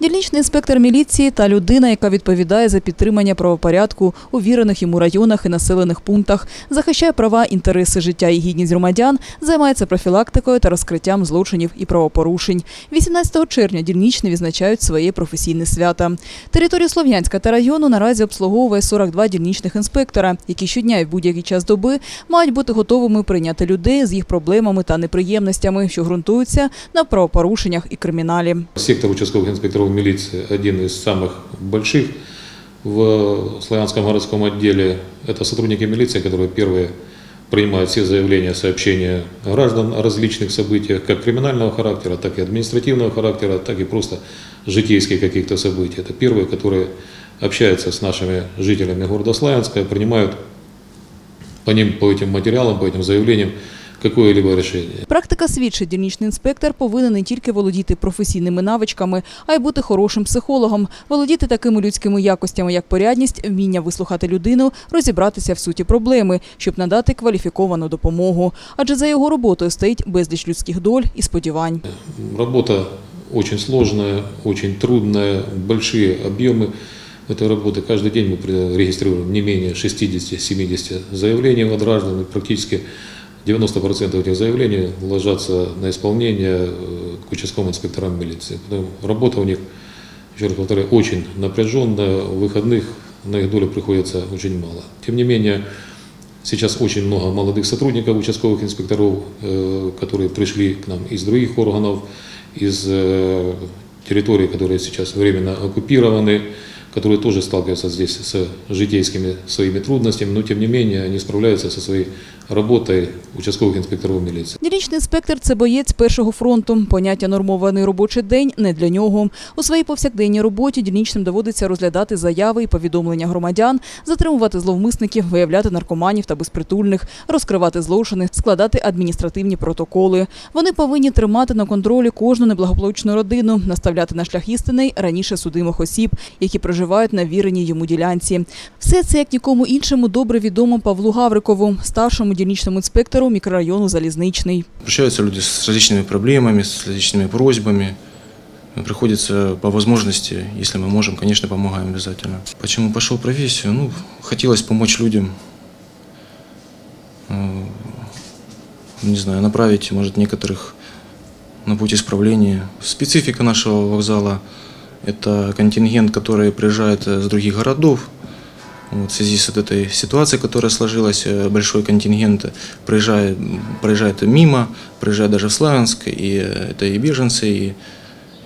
Дільничний інспектор міліції та людина, яка відповідає за підтримання правопорядку у вірених йому районах і населених пунктах, захищає права, інтереси життя і гідність громадян, займається профілактикою та розкриттям злочинів і правопорушень. 18 червня дільничні відзначають своє професійне свято. Територію Слов'янська та району наразі обслуговує 42 дільничних інспектора, які щодня і в будь-який час доби мають бути готовими прийняти людей з їх проблемами та неприємностями, що ґрунтуються на правопорушеннях і криміналі. Сектор участковых инспекторов милиции один из самых больших в Славянском городском отделе. Это сотрудники милиции, которые первые принимают все заявления, сообщения граждан о различных событиях, как криминального характера, так и административного характера, так и просто житейских каких-то событий. Это первые, которые общаются с нашими жителями города Славянска, принимают по ним, по этим материалам, по этим заявлениям какое-либо решение. Практика свідчить, дільничний інспектор повинен не тільки володіти професійними навичками, а й бути хорошим психологом, володіти такими людськими якостями, як порядність, вміння вислухати людину, розібратися в суті проблеми, щоб надати кваліфіковану допомогу. Адже за його роботою стоїть безліч людських доль і сподівань. Работа очень сложная, очень трудная, большие объемы этой работы. Каждый день мы при- регистрируем не менее 60-70 заявлений от граждан, и практически 90% этих заявлений ложатся на исполнение э, к участковым инспекторам милиции. Работа у них, еще раз повторяю, очень напряженная, выходных на их долю приходится очень мало. Тем не менее, Сейчас очень много молодых сотрудников, участковых инспекторов, э, которые пришли к нам из других органов, из э, территорий, которые сейчас временно оккупированы, которые тоже сталкиваются здесь с житейскими своими трудностями, но тем не менее они справляются со своей работой участковых инспекторов милиции. Дільничний інспектор це боєць першого фронту. Поняття нормований робочий день не для нього. У своїй повсякденній роботі дільничним доводиться розглядати заяви і повідомлення громадян, затримувати зловмисників, виявляти наркоманів та безпритульних, розкривати злочини, складати адміністративні протоколи. Вони повинні тримати на контролі кожну неблагополучну родину, наставляти на шлях істини раніше судимих осіб, які проживають на віреній йому ділянці. Все це як нікому іншому добре відомо Павлу Гаврикову, старшому дільничному інспектору мікрорайону Залізничний. Обращаются люди с различными проблемами, с различными просьбами. Приходится по возможности, если мы можем, конечно, помогаем обязательно. Почему пошел в профессию? Ну, хотелось помочь людям, э, не знаю, направить, может, некоторых на путь исправления. Специфика нашего вокзала – это контингент, который приезжает э, с других городов, вот в связи с этой ситуацией, которая сложилась, э, большой контингент проезжает, проезжает мимо, проезжает даже в Славянск, и э, это и беженцы, и,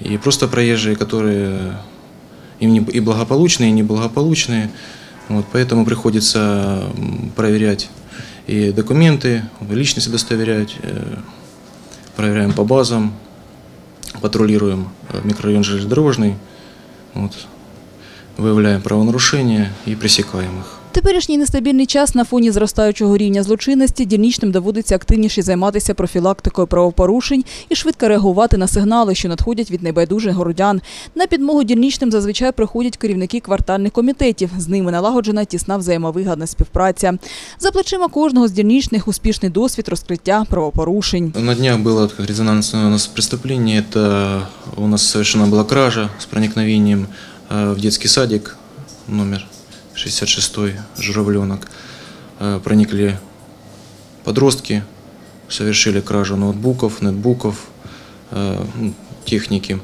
и просто проезжие, которые и, не- и благополучные, и неблагополучные. Вот, поэтому приходится проверять и документы, личность удостоверять, э, проверяем по базам, патрулируем э, микрорайон железнодорожный, вот, выявляем правонарушения и пресекаем их. Теперішній нестабільний час на фоні зростаючого рівня злочинності дільничним доводиться активніше займатися профілактикою правопорушень і швидко реагувати на сигнали, що надходять від небайдужих городян. На підмогу дільничним зазвичай приходять керівники квартальних комітетів. З ними налагоджена тісна взаємовигадна співпраця. За плечима кожного з дільничних успішний досвід розкриття правопорушень. На днях было как резонансное у нас преступление. Это у нас совершена была кража с проникновением э, в детский садик номер 66 Журавленок. Э, Проникли подростки, совершили кражу ноутбуков, нетбуков, э, ну, техники,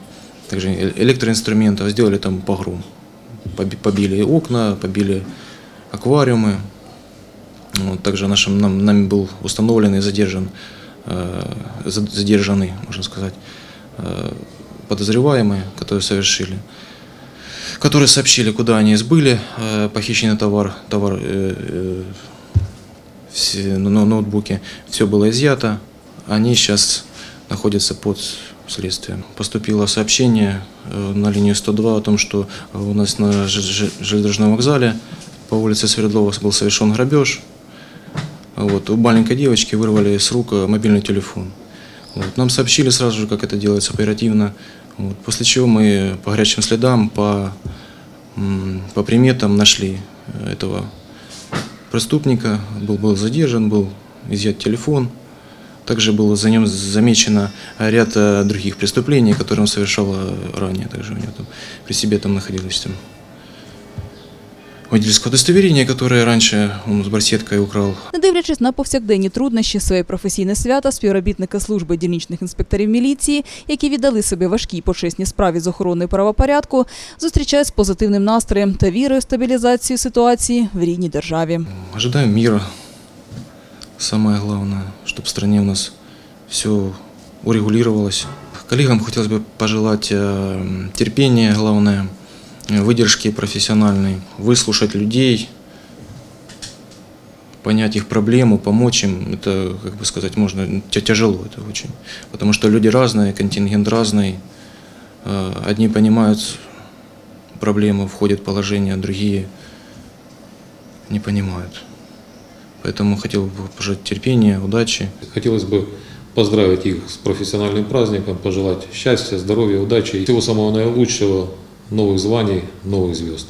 также э- электроинструментов, сделали там погром. Поби- Побили окна, побили аквариумы, также нашим, нам, нами был установлен и задержан, э, за- задержанный, можно сказать, подозреваемые, которые совершили, которые сообщили, куда они сбыли э, похищенный товар, товар э, э, все, ну, ноутбуки. Все было изъято. Они сейчас находятся под следствием. Поступило сообщение на линию 102 о том, что у нас на железнодорожном вокзале по улице Свердлова был совершен грабеж. Вот, у маленькой девочки вырвали с рук мобильный телефон. Вот, нам сообщили сразу же, как это делается оперативно. Вот, после чего мы по горячим следам, по, по приметам нашли э, этого преступника. Был, был задержан, был изъят телефон. Также было за ним замечено ряд э, других преступлений, которые он совершал э, ранее. Также у него там при себе там находилось водительское удостоверение, которое раньше он с барсеткой украл. Не дивлячись на повсякденні труднощі своє професійне свято, співробітники служби дільничних інспекторів міліції, які віддали собі важкій почесній справі з охорони правопорядку, зустрічають з позитивним настроєм та вірою в стабілізацію ситуації в рідній державі. Ожидаем мира. Самое главное, чтобы в стране у нас все урегулировалось. Коллегам хотелось бы пожелать э, терпения, главное, э, выдержки профессиональной, выслушать людей, понять их проблему, помочь им. Это, как бы сказать, можно тя- тяжело это очень. Потому что люди разные, контингент разный. Э, Одни понимают проблемы, входят в положение, другие не понимают. Поэтому хотел бы пожелать терпения, удачи. Хотелось бы поздравить их с профессиональным праздником, пожелать счастья, здоровья, удачи и всего самого наилучшего, новых званий, новых звезд.